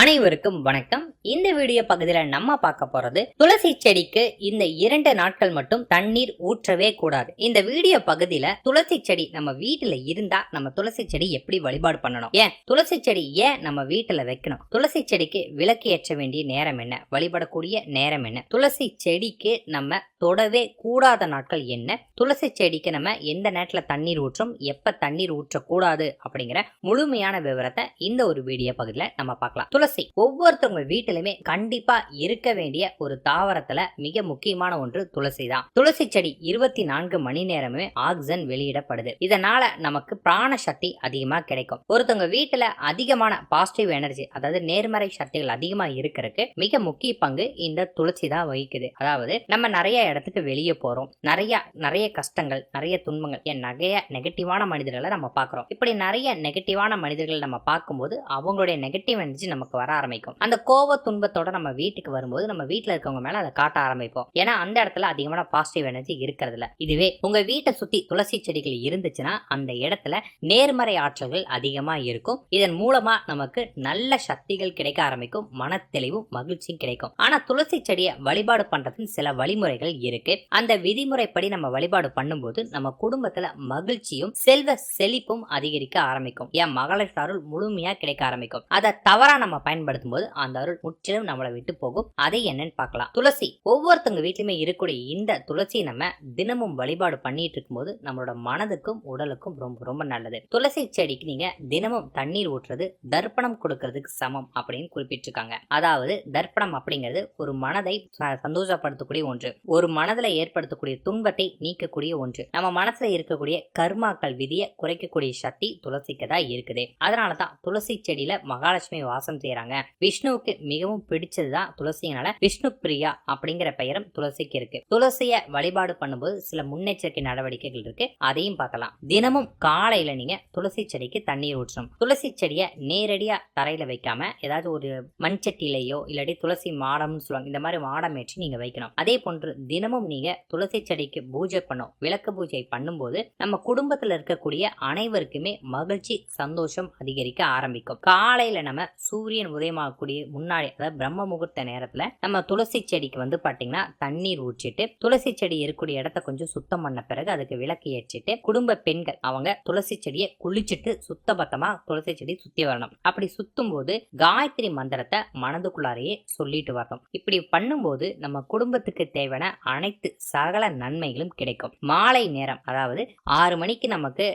அனைவருக்கும் வணக்கம். இந்த வீடியோ பகுதியில நம்ம பார்க்க போறது துளசி செடிக்கு இந்த இரண்டு நாட்கள் மட்டும் தண்ணீர் ஊற்றவே கூடாது. இந்த வீடியோ பகுதியில துளசி செடி நம்ம வீட்டுல இருந்தா நம்ம துளசி செடி எப்படி வழிபாடு பண்ணணும்? ஏன்? துளசி செடி ஏன் நம்ம வீட்டுல வைக்கணும்? துளசி செடிக்கு விளக்கு ஏற்ற வேண்டிய நேரம் என்ன? வழிபடக்கூடிய நேரம் என்ன? துளசி செடிக்கு நம்ம தொடவே கூடாத நாட்கள் என்ன? துளசி செடிக்கு நம்ம எந்த நேரத்துல தண்ணீர் ஊற்றும் எப்ப தண்ணீர் ஊற்றக்கூடாது? அப்படிங்கிற முழுமையான விவரத்தை இந்த ஒரு வீடியோ பகுதியில நம்ம பார்க்கலாம். துளசி ஒவ்வொருத்தவங்க வீட்டிலுமே கண்டிப்பா இருக்க வேண்டிய ஒரு தாவரத்துல மிக முக்கியமான ஒன்று துளசி தான் துளசி செடி இருபத்தி நான்கு மணி நேரமே ஆக்சிஜன் வெளியிடப்படுது. இதனால நமக்கு பிராண சக்தி அதிகமா கிடைக்கும். ஒருத்தவங்க வீட்டுல அதிகமான பாசிட்டிவ் எனர்ஜி அதாவது நேர்மறை சக்திகள் அதிகமா இருக்கிறதுக்கு மிக முக்கிய பங்கு இந்த துளசி தான் வகிக்குது. அதாவது நம்ம நிறைய இடத்துக்கு வெளியே போறோம். நிறைய நிறைய கஷ்டங்கள் நிறைய துன்பங்கள் என் நிறைய நெகட்டிவான மனிதர்களை நம்ம பார்க்குறோம். இப்படி நிறைய நெகட்டிவான மனிதர்கள் நம்ம பார்க்கும்போது அவங்களுடைய நெகட்டிவ் எனர்ஜி நமக்கு வர ஆரம்பிக்கும். அந்த கோவ துன்பத்தோட நம்ம வீட்டுக்கு வரும்போது நம்ம வீட்டில் இருக்கவங்க மேல அதை காட்ட ஆரம்பிப்போம். ஏன்னா அந்த இடத்துல அதிகமான பாசிட்டிவ் எனர்ஜி இருக்கிறதுல இதுவே உங்க வீட்டை சுத்தி துளசி செடிகள் இருந்துச்சுன்னா அந்த இடத்துல நேர்மறை ஆற்றல்கள் அதிகமா இருக்கும். இதன் மூலமா நமக்கு நல்ல சக்திகள் கிடைக்க ஆரம்பிக்கும். மன தெளிவும் மகிழ்ச்சியும் கிடைக்கும். ஆனா துளசி செடியை வழிபாடு பண்றதுன்னு சில வழிமுறைகள் இருக்கு. அந்த விதிமுறைப்படி நம்ம வழிபாடு பண்ணும்போது நம்ம குடும்பத்துல மகிழ்ச்சியும் செல்வ செழிப்பும் அதிகரிக்க ஆரம்பிக்கும். ஏன் மகளிர் சாருள் முழுமையா கிடைக்க ஆரம்பிக்கும். அதை தவறா நம்ம பயன்படுத்தும் போது அந்த அருள் முற்றிலும் நம்மளை விட்டு போகும். அதை என்னன்னு பார்க்கலாம். துளசி. ஒவ்வொருத்தவங்க வீட்லயுமே இருக்கக்கூடிய இந்த துளசி நம்ம தினமும் வழிபாடு பண்ணிட்டு இருக்கும்போது நம்மளோட மனதுக்கும் உடலுக்கும் ரொம்ப ரொம்ப நல்லது. துளசி செடிக்கு நீங்க தினமும் தண்ணீர் ஊற்றுறது தர்ப்பணம் கொடுக்கறதுக்கு சமம் அப்படின்னு குறிப்பிட்டிருக்காங்க. அதாவது தர்ப்பணம் அப்படிங்கிறது ஒரு மனதை ச- சந்தோஷப்படுத்தக்கூடிய ஒன்று. ஒரு மனதில் ஏற்படுத்தக்கூடிய துன்பத்தை நீக்கக்கூடிய ஒன்று. நம்ம மனசுல இருக்கக்கூடிய கர்மாக்கள் விதியை குறைக்கக்கூடிய சக்தி துளசிக்கு தான் இருக்குது. அதனால தான் துளசி செடியில மகாலட்சுமி வாசம் செய்றாங்க விஷ்ணுவுக்கு மிகவும் பிடிச்சதுதான் துளசினால விஷ்ணு பிரியா அப்படிங்கிற பெயரும் துளசிக்கு இருக்கு. துளசிய வழிபாடு பண்ணும்போது சில முன்னெச்சரிக்கை நடவடிக்கைகள் இருக்கு. அதையும் பார்க்கலாம். தினமும் காலையில நீங்க துளசி செடிக்கு தண்ணீர் ஊற்றணும். துளசி செடியை நேரடியா தரையில வைக்காம ஏதாவது ஒரு மண் சட்டியிலையோ இல்லாட்டி துளசி மாடம்னு சொல்லுவாங்க. இந்த மாதிரி மாடம் ஏற்றி நீங்க வைக்கணும். அதே போன்று தினமும் நீங்க துளசி செடிக்கு பூஜை பண்ணும் விளக்கு பூஜை பண்ணும்போது நம்ம குடும்பத்துல இருக்கக்கூடிய அனைவருக்குமே மகிழ்ச்சி சந்தோஷம் அதிகரிக்க ஆரம்பிக்கும். காலையில நம்ம சூரியன் உதயமாகக்கூடிய முன்னாடி அதாவது பிரம்ம முகூர்த்த நேரத்தில் நம்ம துளசி செடிக்கு வந்து பாத்தீங்கன்னா தண்ணீர் ஊற்றிட்டு துளசி செடி இருக்கக்கூடிய இடத்த கொஞ்சம் சுத்தம் பண்ண பிறகு அதுக்கு விளக்கு ஏற்றிட்டு குடும்ப பெண்கள் அவங்க துளசி செடியை குளிச்சுட்டு சுத்தபத்தமா துளசி செடி சுத்தி வரணும். அப்படி சுத்தும் போது காயத்ரி மந்திரத்தை மனதுக்குள்ளாரையே சொல்லிட்டு வரணும். இப்படி பண்ணும்போது நம்ம குடும்பத்துக்கு தேவையான அனைத்து சகல நன்மைகளும் கிடைக்கும். மாலை நேரம் அதாவது ஆறு மணிக்கு நமக்கு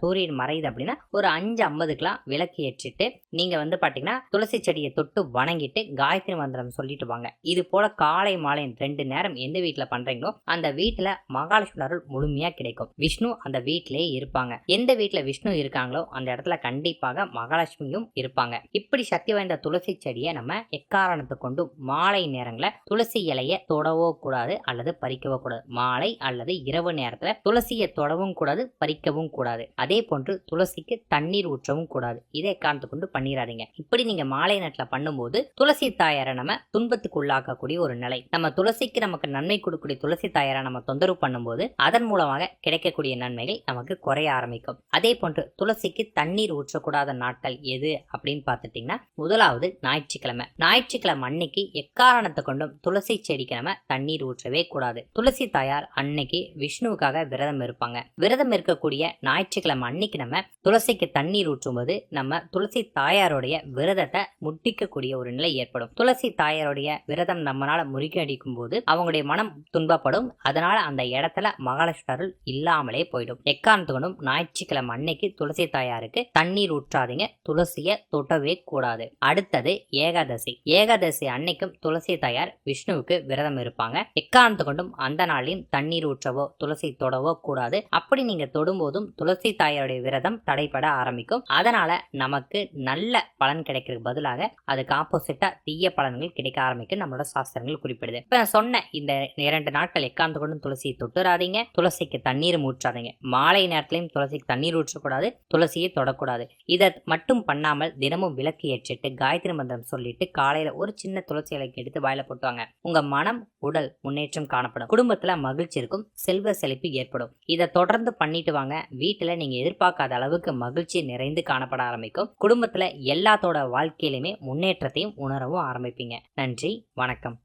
சூரியன் மறையுது அப்படின்னா ஒரு அஞ்சு ஐம்பதுக்கெல்லாம் விளக்கு ஏற்றிட்டு நீங்க வந்து பாத்தீங்கன்னா துளசி செடியை தொட்டு வணங்கிட்டு காயத்ரி மந்திரம் சொல்லிட்டு வாங்க. இது போல காலை மாலை ரெண்டு நேரம் எந்த வீட்டுல பண்றீங்களோ அந்த வீட்டுல மகாலட்சுமி அருள் முழுமையா கிடைக்கும். விஷ்ணு அந்த வீட்டிலேயே இருப்பாங்க. எந்த வீட்டுல விஷ்ணு இருக்காங்களோ அந்த இடத்துல கண்டிப்பாக மகாலட்சுமியும் இருப்பாங்க. இப்படி சக்தி வாய்ந்த துளசி செடியை நம்ம எக்காரணத்தை கொண்டு மாலை நேரங்களில் துளசி இலைய தொடவோ கூடாது அல்லது பறிக்கவோ கூடாது. மாலை அல்லது இரவு நேரத்துல துளசியை தொடவும் கூடாது பறிக்கவும் கூடாது. அதே போன்று துளசிக்கு தண்ணீர் ஊற்றவும் கூடாது. இதை காரணத்தை கொண்டு பண்ணிடாதீங்க இப்படி நீங்க மாலை நேரத்துல பண்ணும்போது துளசி தாயாரை நம்ம துன்பத்துக்கு உள்ளாக்கக்கூடிய ஒரு நிலை. நம்ம துளசிக்கு நமக்கு நன்மை கொடுக்கக்கூடிய துளசி தாயாரை நம்ம தொந்தரவு பண்ணும்போது அதன் மூலமாக கிடைக்கக்கூடிய நன்மைகள் நமக்கு குறைய ஆரம்பிக்கும். அதே போன்று துளசிக்கு தண்ணீர் ஊற்றக்கூடாத நாட்கள் எது அப்படின்னு பார்த்துட்டிங்கன்னா முதலாவது ஞாயிற்றுக்கிழமை. ஞாயிற்றுக்கிழமை அன்னைக்கு எக்காரணத்தை கொண்டும் துளசி செடிக்கு நம்ம தண்ணீர் ஊற்றவே கூடாது. துளசி தாயார் அன்னைக்கு விஷ்ணுவுக்காக விரதம் இருப்பாங்க. விரதம் இருக்கக்கூடிய ஞாயிற்றுக்கிழமை அன்னைக்கு நம்ம துளசிக்கு தண்ணீர் ஊற்றும்போது நம்ம துளசி தாயாருடைய விரதத்தை முட்டிக்கக்கூடிய ஒரு நிலை ஏற்படும். துளசி தாயாருடைய விரதம் நம்மளால முறிகடிக்கும் போது அவங்களுடைய மனம் துன்பப்படும். அதனால அந்த இடத்துல மகாலட்சுமி இல்லாமலே போயிடும். எக்காரணத்து கொண்டும் ஞாயிற்றுக்கிழமை அன்னைக்கு துளசி தாயாருக்கு தண்ணீர் ஊற்றாதீங்க. துளசிய தொட்டவே கூடாது. அடுத்தது ஏகாதசி. ஏகாதசி அன்னைக்கும் துளசி தாயார் விஷ்ணுவுக்கு விரதம் இருப்பாங்க. எக்காரணத்து கொண்டும் அந்த நாளையும் தண்ணீர் ஊற்றவோ துளசி தொடவோ கூடாது. அப்படி நீங்க தொடும்போதும் துளசி தாயாருடைய விரதம் தடைபட ஆரம்பிக்கும். அதனால நமக்கு நல்ல பலன் கிடைக்கிறதுக்கு பதிலாக அதுக்கு ஆப்போசிட்டா தீய பலன்கள் கிடைக்க ஆரம்பிக்கும். நம்மளோட சாஸ்திரங்கள் குறிப்பிடுது. இப்ப நான் சொன்ன இந்த இரண்டு நாட்கள் எக்காந்து கொண்டு துளசியை தொட்டுறாதீங்க. துளசிக்கு தண்ணீர் ஊற்றாதீங்க. மாலை நேரத்திலையும் துளசிக்கு தண்ணீர் ஊற்றக்கூடாது துளசியை தொடக்கூடாது. இதை மட்டும் பண்ணாமல் தினமும் விளக்கு ஏற்றிட்டு காயத்ரி மந்திரம் சொல்லிட்டு காலையில ஒரு சின்ன துளசி இலைக்கு எடுத்து வாயில போட்டுவாங்க. உங்க மனம் உடல் முன்னேற்றம் காணப்படும். குடும்பத்துல மகிழ்ச்சி இருக்கும் செல்வ செழிப்பு ஏற்படும். இதை தொடர்ந்து பண்ணிட்டு வாங்க. வீட்டுல நீங்க எதிர்பார்க்காத அளவுக்கு மகிழ்ச்சி நிறைந்து காணப்பட ஆரம்பிக்கும். குடும்பத்துல எல்லாத்தோட வாழ்க்கையில வாழ்க்கையிலுமே முன்னேற்றத்தையும் உணரவும் ஆரம்பிப்பீங்க. நன்றி வணக்கம்.